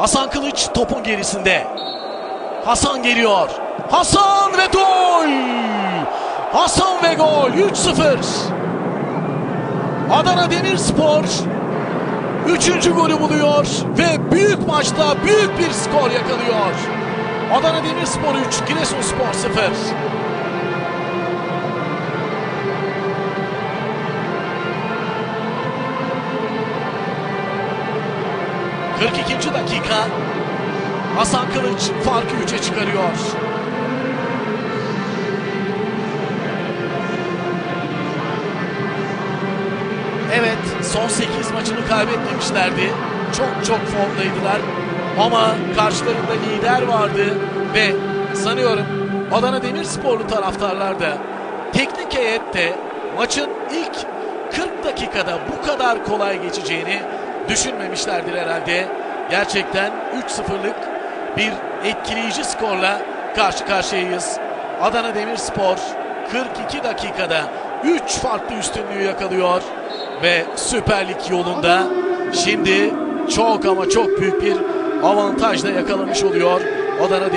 Hasan Kılıç topun gerisinde. Hasan geliyor. Hasan ve gol! Hasan ve gol 3-0. Adana Demirspor 3. golü buluyor ve büyük maçta büyük bir skor yakalıyor. Adana Demirspor 3, Giresunspor 0. ...42. dakika... ...Hasan Kılıç farkı 3'e çıkarıyor. Evet, son 8 maçını kaybetmemişlerdi. Çok çok formdaydılar. Ama karşılarında lider vardı ve sanıyorum Adana Demirsporlu taraftarlar da teknik heyette maçın ilk 40 dakikada bu kadar kolay geçeceğini düşünmemişlerdir herhalde. Gerçekten 3-0'lık bir etkileyici skorla karşı karşıyayız. Adana Demirspor 42 dakikada 3 farklı üstünlüğü yakalıyor ve Süper Lig yolunda şimdi çok ama çok büyük bir avantajla yakalamış oluyor Adana